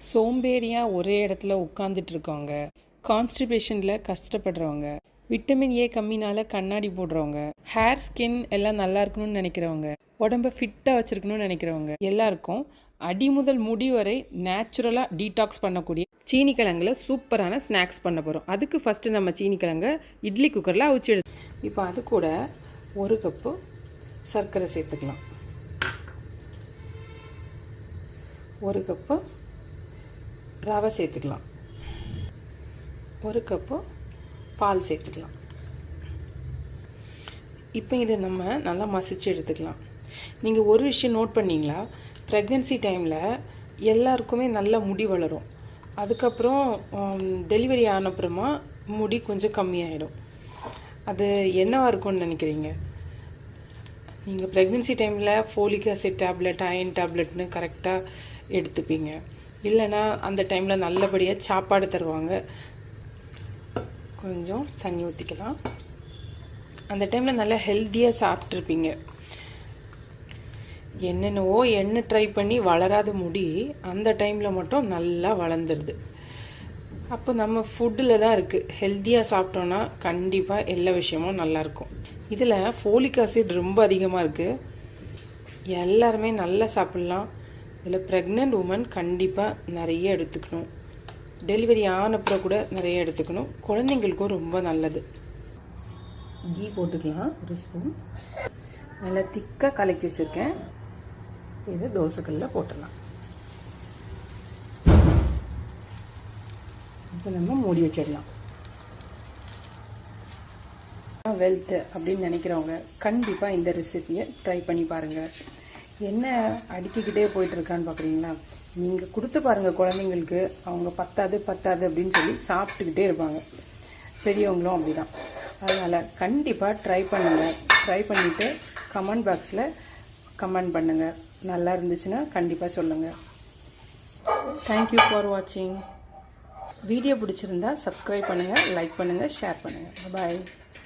சோம்பேறியாக ஒரே இடத்துல உட்காந்துட்டு இருக்கவங்க கான்ஸ்டிபேஷனில் கஷ்டப்படுறவங்க விட்டமின் ஏ கம்மினால கண்ணாடி போடுறவங்க ஹேர் ஸ்கின் எல்லாம் நல்லா இருக்கணும்னு நினைக்கிறவங்க உடம்ப ஃபிட்டாக வச்சுருக்கணும்னு நினைக்கிறவங்க எல்லாருக்கும் அடி முதல் முடி வரை நேச்சுரலாக டீடாக்ஸ் பண்ணக்கூடிய சீனி கிழங்குல சூப்பரான ஸ்நாக்ஸ் பண்ண போகிறோம் அதுக்கு ஃபஸ்ட்டு நம்ம சீனி கிழங்கை இட்லி குக்கரில் அவிச்சு இப்போ அது கூட ஒரு கப்பு சர்க்கரை சேர்த்துக்கலாம். ஒரு கப்பு ரவை சேர்த்துக்கலாம். ஒரு கப்பு பால் சேர்த்துக்கலாம். இப்போ இதை நம்ம நல்லா மசிச்சு எடுத்துக்கலாம். நீங்கள் ஒரு விஷயம் நோட் பண்ணீங்களா? ப்ரெக்னென்சி டைமில் எல்லாருக்குமே நல்ல முடி வளரும். அதுக்கப்புறம் டெலிவரி ஆனப்புறமா முடி கொஞ்சம் கம்மியாயிடும். அது என்னவாக இருக்கும்னு நினைக்கிறீங்க? நீங்கள் ப்ரெக்னென்சி டைமில் ஃபோலிக் ஆசிட் டேப்லெட் அயன் டேப்லெட்னு கரெக்டாக எடுத்துப்பீங்க. இல்லைன்னா அந்த டைமில் நல்லபடியாக சாப்பாடு தருவாங்க. கொஞ்சம் தண்ணி ஊற்றிக்கலாம் அந்த டைமில் நல்லா ஹெல்த்தியாக சாப்பிட்ருப்பீங்க என்னென்னவோ எண்ணெய் ட்ரை பண்ணி வளராத முடி அந்த டைமில் மட்டும் நல்லா வளர்ந்துருது. அப்போ நம்ம ஃபுட்டில் தான் இருக்குது ஹெல்த்தியாக சாப்பிட்டோன்னா கண்டிப்பாக எல்லா விஷயமும் நல்லாயிருக்கும் இதில் ஃபோலிக் ஆசிட் ரொம்ப அதிகமாக இருக்குது எல்லாருமே நல்லா சாப்பிட்லாம். இதில் ப்ரெக்னென்ட் உமன் கண்டிப்பாக நிறைய எடுத்துக்கணும். டெலிவரி ஆனப்புறம் கூட நிறைய எடுத்துக்கணும். குழந்தைங்களுக்கும் ரொம்ப நல்லது. கீ போட்டுக்கலாம் ஒரு ஸ்பூன் நல்லா திக்காக கலக்கி வச்சுருக்கேன். இது தோசைக்கல்லில் போட்டுடலாம். இப்போ நம்ம மூடி வச்சிடலாம். வெல்த் அப்படின்னு நினைக்கிறவங்க கண்டிப்பாக இந்த ரெசிபியை ட்ரை பண்ணி பாருங்கள் என்ன அடுக்கிக்கிட்டே போயிட்டுருக்கான்னு பார்க்குறீங்களா நீங்கள் கொடுத்து பாருங்கள் குழந்தைங்களுக்கு. அவங்க பத்தாது பத்தாது அப்படின்னு சொல்லி சாப்பிட்டுக்கிட்டே இருப்பாங்க. பெரியவங்களும் அப்படிதான். அதனால் கண்டிப்பாக ட்ரை பண்ணுங்கள் ட்ரை பண்ணிவிட்டு கமெண்ட் பாக்ஸில் கமெண்ட் பண்ணுங்கள் நல்லா இருந்துச்சுன்னா கண்டிப்பாக சொல்லுங்கள் தேங்க்யூ ஃபார் வாட்சிங் வீடியோ பிடிச்சிருந்தா சப்ஸ்கிரைப் பண்ணுங்கள் லைக் பண்ணுங்கள் ஷேர் பண்ணுங்கள் பாய்